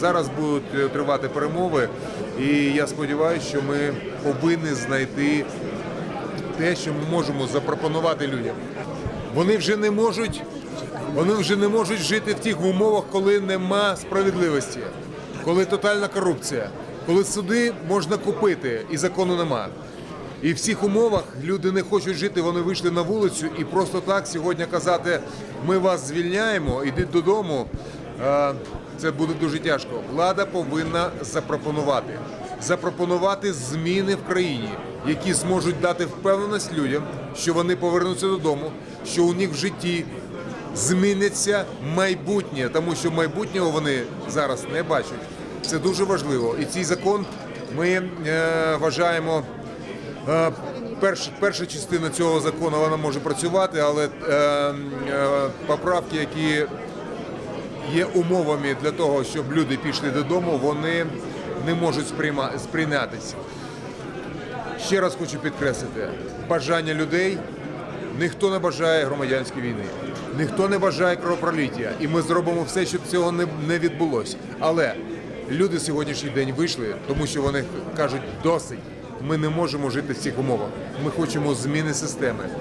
Зараз будуть е, тривати перемови, і я сподіваюся, що ми повинні знайти те, що ми можемо запропонувати людям. Вони вже не можуть, вони вже не можуть жити в тих умовах, коли нема справедливості, коли тотальна корупція, коли суди можна купити і закону нема. І в цих умовах люди не хочуть жити, вони вийшли на вулицю і просто так сьогодні казати, ми вас звільняємо, ідіть додому. Це буде дуже тяжко. Влада повинна запропонувати запропонувати зміни в країні, які зможуть дати впевненість людям, що вони повернуться додому, що у них в житті зміниться майбутнє, тому що майбутнього вони зараз не бачать. Це дуже важливо. І цей закон ми е, вважаємо. Е, Перш, перша частина цього закону вона може працювати, але е, е, поправки, які є умовами для того, щоб люди пішли додому, вони не можуть сприйма, сприйнятися. Ще раз хочу підкреслити: бажання людей ніхто не бажає громадянської війни, ніхто не бажає кровопроліття, і ми зробимо все, щоб цього не, не відбулося. Але люди сьогоднішній день вийшли, тому що вони кажуть досить. Ми не можемо жити в цих умовах. Ми хочемо зміни системи.